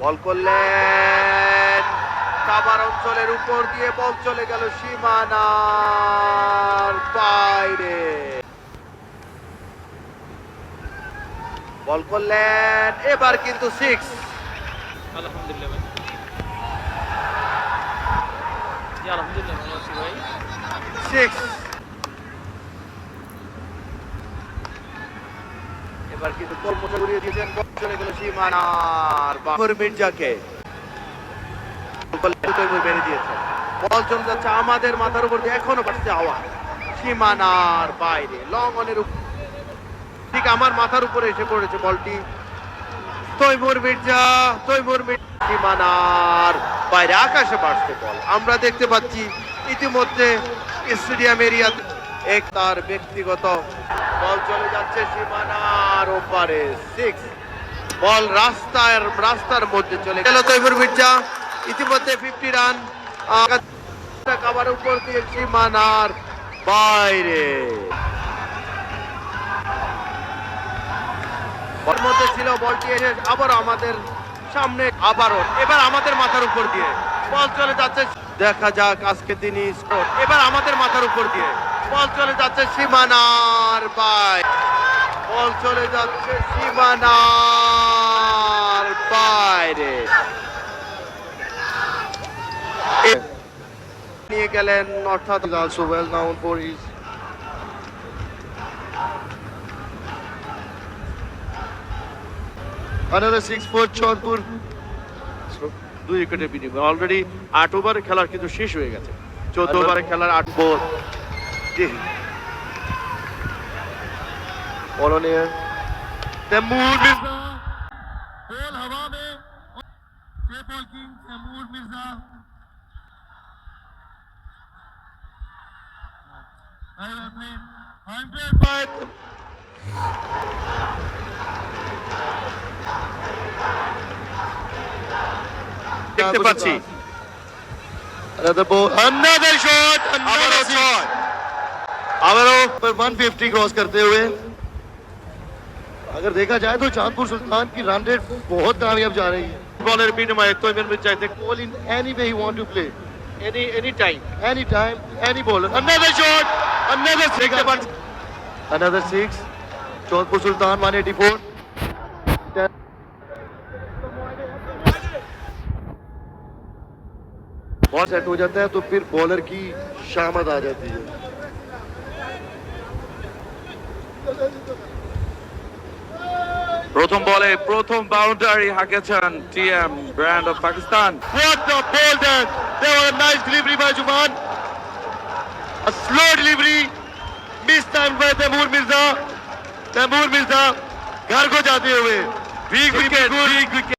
বল করলেন। কাবার অঞ্চলের উপর দিয়ে বল চলে গেল সীমানার বাইরে। বল করলেন এবার কিন্তু সিক্স আলহামদুলিল্লাহ ভাই। আলহামদুলিল্লাহ ভাই। সিক্স এবার কিন্তু দিয়েছেন চলে গেল সীমানার মির্জাকে মেরে দিয়েছে। বল চলে যাচ্ছে আমাদের মাথার উপর দিয়ে, এখনও সীমানার বাইরে লং অনের ঠিক আমার মাথার উপরে এসে পড়েছে বলটি। তৈমুর মির্জা তৈমুর মির্জা সীমানার বাইরে, আকাশে বাড়ছে বল। আমরা দেখতে পাচ্ছি, ইতিমধ্যে স্টেডিয়াম এরিয়াতে এক তার ব্যক্তিগত। বল চলে যাচ্ছে সীমানার ওপারে সিক্স বল রাস্তার রাস্তার মধ্যে চলে গেল তৈমুর মির্জা। ইতিমধ্যে ফিফটি রান কাবার উপর দিয়ে সীমানার বাইরে। মধ্যে ছিল বলটি এসে আবার আমাদের সামনে, আবারও। এবার আমাদের মাথার উপর দিয়ে। বল চলে যাচ্ছে দেখা যাক আজকে তিনি স্কোর এবার আমাদের মাথার উপর দিয়ে। বল চলে যাচ্ছে সীমানার বাই বল চলে যাচ্ছে সীমানার বাইরে নিয়ে গেলেন অর্থাৎ also well known for his another six for Chaudhur. দুই উইকেটের বিনিময়ে অলরেডি আট ওভারে খেলার কিন্তু শেষ হয়ে গেছে চোদ্দ ওভারে খেলার আট ball All on air. Taimur Mirza ball हवा में ट्रिपल किंग तैमूर मिर्जा अपने हंड्रेड দেখতে পাচ্ছি Another ball, another shot, another আবারও six. ছয় আবারও पर 150 क्रॉस करते हुए अगर देखा जाए तो चांदपुर सुल्तान की रन रेट बहुत कामयाब जा रही है বলের বিনিময়ে Taimur Mirza ball in any way he want to play any any time any time any bowler another shot another six দেখতে পাচ্ছি another six Chaudhur Sultan 184 ball set हो जाता है तो फिर बॉलर की शामत आ जाती है প্রথম বলে প্রথম boundary হাঁকেছেন TM brand of Pakistan What the ball there! There was a nice delivery by Juman. A slow delivery. Missed time by Taimur Mirza. Taimur Mirza घर को जाते हुए. Big wicket, big wicket.